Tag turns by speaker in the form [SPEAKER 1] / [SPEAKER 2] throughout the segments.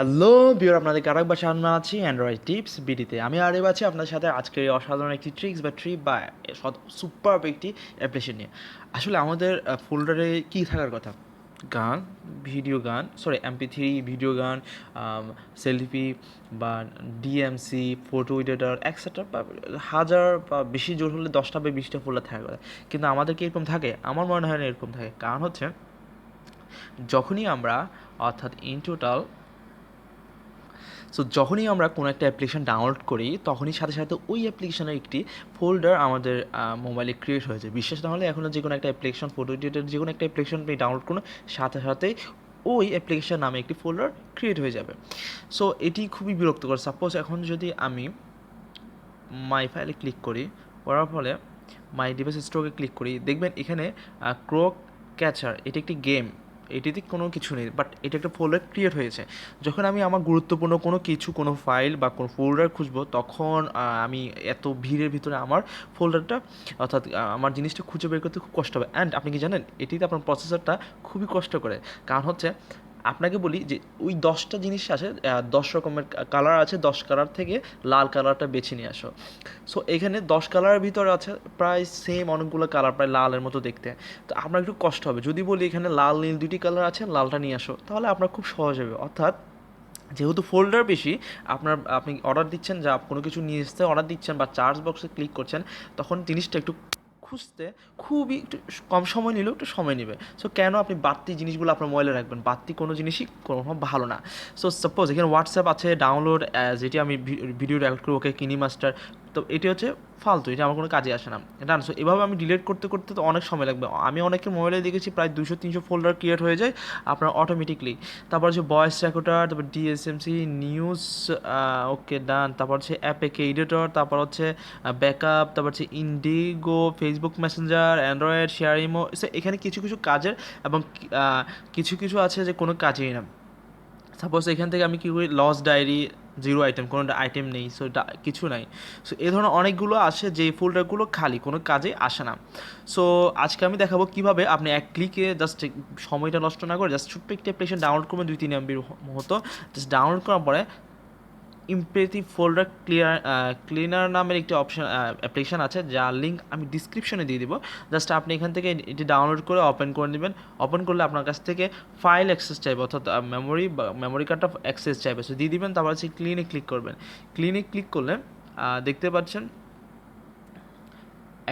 [SPEAKER 1] Hello বিওর আপনাদের আরেকবার সামনে আছি অ্যান্ড্রয়েড টিপস বিডিতে। আমি আরেক আছি আপনার সাথে আজকের অসাধারণ একটি ট্রিক্স বা ট্রিপ বা সুপার একটি অ্যাপ্লিকেশন নিয়ে। আসলে আমাদের ফোল্ডারে কী থাকার কথা? গান ভিডিও গান সরি এমপি থ্রি ভিডিও গান সেলফি বা ডিএমসি ফটো এডিটর একসেট্রা বা হাজার বা বেশি জোর হলে দশটা বা বিশটা ফোল্ডার থাকার কথা। কিন্তু আমাদের কি এরকম থাকে? আমার মনে হয় না এরকম থাকে। কারণ হচ্ছে, যখনই আমরা, অর্থাৎ ইন টোটাল সো যখনই আমরা কোনো একটা অ্যাপ্লিকেশান ডাউনলোড করি, তখনই সাথে সাথে ওই অ্যাপ্লিকেশনের একটি ফোল্ডার আমাদের মোবাইলে ক্রিয়েট হয়েছে। বিশ্বাস না হলে এখনও যে কোনো একটা অ্যাপ্লিকেশন ফটো এডিটের যে কোনো একটা অ্যাপ্লিকেশন আপনি ডাউনলোড করুন, সাথে সাথে ওই অ্যাপ্লিকেশান নামে একটি ফোল্ডার ক্রিয়েট হয়ে যাবে। সো এটি খুবই বিরক্তকর। সাপোজ এখন যদি আমি মাই ফাইলে ক্লিক করি, করার ফলে মাই ডিভাইস স্টোকে ক্লিক করি, দেখবেন এখানে ক্রোক ক্যাচার এটি একটি গেম এটিতে কোনো কিছু নেই বাট এটা একটা ফোল্ডার ক্রিয়েট হয়েছে। যখন আমি আমার গুরুত্বপূর্ণ কোনো কিছু, কোনো ফাইল বা কোনো ফোল্ডার খুঁজবো, তখন আমি এত ভিড়ের ভিতরে আমার ফোল্ডারটা অর্থাৎ আমার জিনিসটা খুঁজে বের করতে খুব কষ্ট হবে। অ্যান্ড আপনি কি জানেন, এটিতে আপনার প্রসেসরটা খুবই কষ্ট করে। কারণ হচ্ছে আপনাকে বলি যে ওই দশটা জিনিস আছে দশ রকমের কালার আছে, দশ কালার থেকে লাল কালারটা বেছে নিয়ে আসো। সো এখানে দশ কালারের ভিতরে আছে প্রায় সেম অনেকগুলো কালার প্রায় লালের মতো দেখতে। তো আপনার একটু কষ্ট হবে। যদি বলি এখানে লাল, নীল দুটি কালার আছে, লালটা নিয়ে আসো, তাহলে আপনার খুব সহজ হবে। অর্থাৎ যেহেতু ফোল্ডার বেশি, আপনার, আপনি অর্ডার দিচ্ছেন, যা কোনো কিছু নিয়ে আসতে অর্ডার দিচ্ছেন বা চার্জ বক্সে ক্লিক করছেন, তখন জিনিসটা একটু খুঁজতে খুবই একটু কম সময় নিলেও একটু সময় নেবে। সো কেন আপনি বাড়তি জিনিসগুলো আপনার মোবাইলে রাখবেন? বাড়তি কোনো জিনিসই কোনো ভালো না। সো সাপোজ এখানে হোয়াটসঅ্যাপ আছে ডাউনলোড যেটি আমি ভিডিও রেকর্ড করি, ওকে কিনি মাস্টার তো এটি হচ্ছে ফালতু, এটা আমার কোনো কাজে আসে না। এটা সো এভাবে আমি ডিলিট করতে করতে তো অনেক সময় লাগবে। আমি অনেকের মোবাইলে দেখেছি প্রায় দুশো তিনশো ফোল্ডার ক্রিয়েট হয়ে যায় আপনার অটোমেটিকলি তারপর হচ্ছে ভয়েস রেকর্ডার তারপর ডিএসএমসি নিউজ ওকে ডান তারপর হচ্ছে অ্যাপেকে এডিটর তারপর হচ্ছে ব্যাকআপ তারপর হচ্ছে Indigo Facebook Messenger Android share Imo এখানে কিছু কিছু কাজের এবং কিছু কিছু আছে যে কোনো কাজেই না। সাপোজ এখান থেকে আমি কী করি? লস ডায়েরি জিরো আইটেম, কোনো আইটেম নেই সো কিছু নাই। সো এ ধরনের অনেকগুলো আসে, যে ফোল্ডারগুলো খালি, কোনো কাজে আসে না। সো আজকে আমি দেখাবো কীভাবে আপনি এক ক্লিকে জাস্ট সময়টা নষ্ট না করে জাস্ট ছোট্ট একটি অ্যাপ্লিকেশন ডাউনলোড করবেন দুই তিন এমবির মতো। জাস্ট ডাউনলোড করার পরে ইমপ্রেটিভ ফোল্ডার ক্লিয়ার ক্লিনার নামের একটি অপশন অ্যাপ্লিকেশান আছে যার লিঙ্ক আমি ডিসক্রিপশনে দিয়ে দিব। জাস্ট আপনি এখান থেকে এটি ডাউনলোড করে ওপেন করে নেবেন। ওপেন করলে আপনার কাছ থেকে ফাইল অ্যাক্সেস চাইবে, অর্থাৎ মেমোরি বা মেমোরি কার্ডটা অ্যাক্সেস চাইবে। সো দিয়ে দিবেন, তারপর হচ্ছে ক্লিনে ক্লিক করবেন। ক্লিনে ক্লিক করলে দেখতে পাচ্ছেন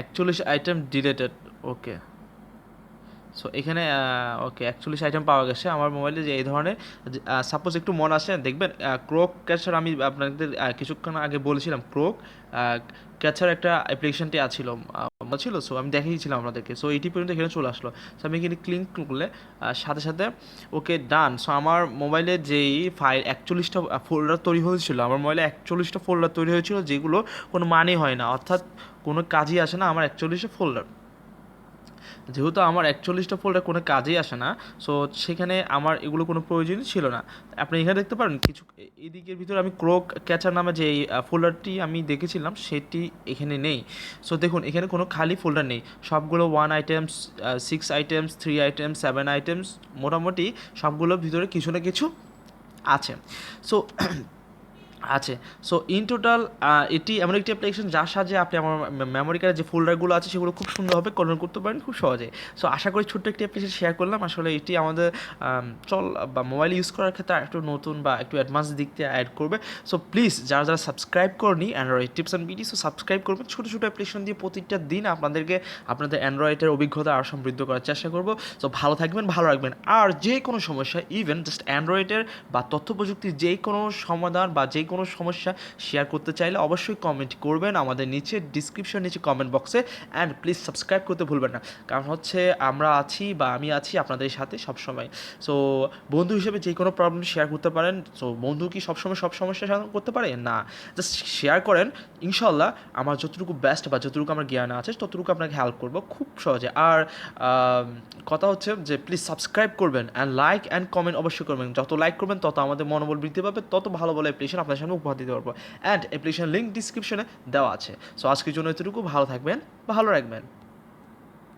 [SPEAKER 1] একচল্লিশ আইটেম ডিলেটেড ওকে সো এখানে ওকে একচল্লিশ আইটেম পাওয়া গেছে। আমার মোবাইলে যে এই ধরনের সাপোজ একটু মন আসে, দেখবেন ক্রোক ক্যাচার আমি আপনাদের কিছুক্ষণ আগে বলেছিলাম ক্রোক ক্যাচার একটা অ্যাপ্লিকেশনটি আছিল ছিল সো আমি দেখিয়েছিলাম আপনাদেরকে। সো এইটি পর্যন্ত এখানে চলে আসলো। সো আমি এখানে ক্লিক করলে সাথে সাথে ওকে ডান সো আমার মোবাইলে যেই ফাইল একচল্লিশটা ফোল্ডার তৈরি হয়েছিল, আমার মোবাইলে একচল্লিশটা ফোল্ডার তৈরি হয়েছিল, যেগুলো কোনো মানে হয় না। অর্থাৎ কোনো কাজই আসে না আমার একচল্লিশটা ফোল্ডার যেহেতু আমার একচল্লিশটা ফোল্ডার কোনো কাজেই আসে না সো সেখানে আমার এগুলো কোনো প্রয়োজনই ছিল না। আপনি এখানে দেখতে পারেন কিছু এদিকের ভিতরে আমি ক্রোক ক্যাচার নামে যে ফোল্ডারটি আমি দেখেছিলাম, সেটি এখানে নেই। সো দেখুন, এখানে কোনো খালি ফোল্ডার নেই। সবগুলো one items six items three items seven items মোটামুটি সবগুলোর ভিতরে কিছু না কিছু আছে। সো আছে। সো ইন টোটাল এটি এমন একটি অ্যাপ্লিকেশন যার সাহায্যে আপনি আমার মেমোরি কার্ডে যে ফোল্ডারগুলো আছে, সেগুলো খুব সুন্দরভাবে কন্ট্রোল করতে পারেন খুব সহজে। সো আশা করি ছোট্ট একটি অ্যাপ্লিকেশন শেয়ার করলাম। আসলে এটি আমাদের চল, বা মোবাইল ইউজ করার ক্ষেত্রে একটু নতুন বা একটু অ্যাডভান্স দিক দিয়ে অ্যাড করবে। সো প্লিজ যারা যারা সাবস্ক্রাইব করনি Android tips and BD so subscribe করবেন। ছোটো ছোটো অ্যাপ্লিকেশন দিয়ে প্রতিটা দিন আপনাদেরকে আপনাদের অ্যান্ড্রয়েডের অভিজ্ঞতা আরও সমৃদ্ধ করার চেষ্টা করব। সো ভালো থাকবেন, ভালো রাখবেন। আর যে কোনো সমস্যা ইভেন জাস্ট অ্যান্ড্রয়েডের বা তথ্য প্রযুক্তির যে কোনো সমাধান বা যে কোনো সমস্যা শেয়ার করতে চাইলে অবশ্যই কমেন্ট করবেন আমাদের নিচে ডিসক্রিপশন নিচে কমেন্ট বক্সে অ্যান্ড প্লিজ সাবস্ক্রাইব করতে ভুলবেন না। কারণ হচ্ছে আমরা আছি বা আমি আছি আপনাদের সাথে সবসময়। সো বন্ধু হিসেবে যে কোনো প্রবলেম শেয়ার করতে পারেন। সো বন্ধু কি সবসময় সব সমস্যা সমাধান করতে পারে? না। জাস্ট শেয়ার করেন। ইনশাল্লাহ আমার যতটুকু বেস্ট বা যতটুকু আমার জ্ঞান আছে, ততটুকু আপনাকে হেল্প করব খুব সহজে। আর কথা হচ্ছে যে প্লিজ সাবস্ক্রাইব করবেন অ্যান্ড লাইক অ্যান্ড কমেন্ট অবশ্যই করবেন। যত লাইক করবেন, তত আমাদের মনোবল বৃদ্ধি পাবে। তত ভালো ভালো অ্যাপ্লিকেশন আপনার সামনে উপহার দিতে পারব। অ্যান্ড অ্যাপ্লিকেশন লিঙ্ক ডিসক্রিপশনে দেওয়া আছে। সো আজকের জন্য এতটুকু। ভালো থাকবেন, ভালো রাখবেন।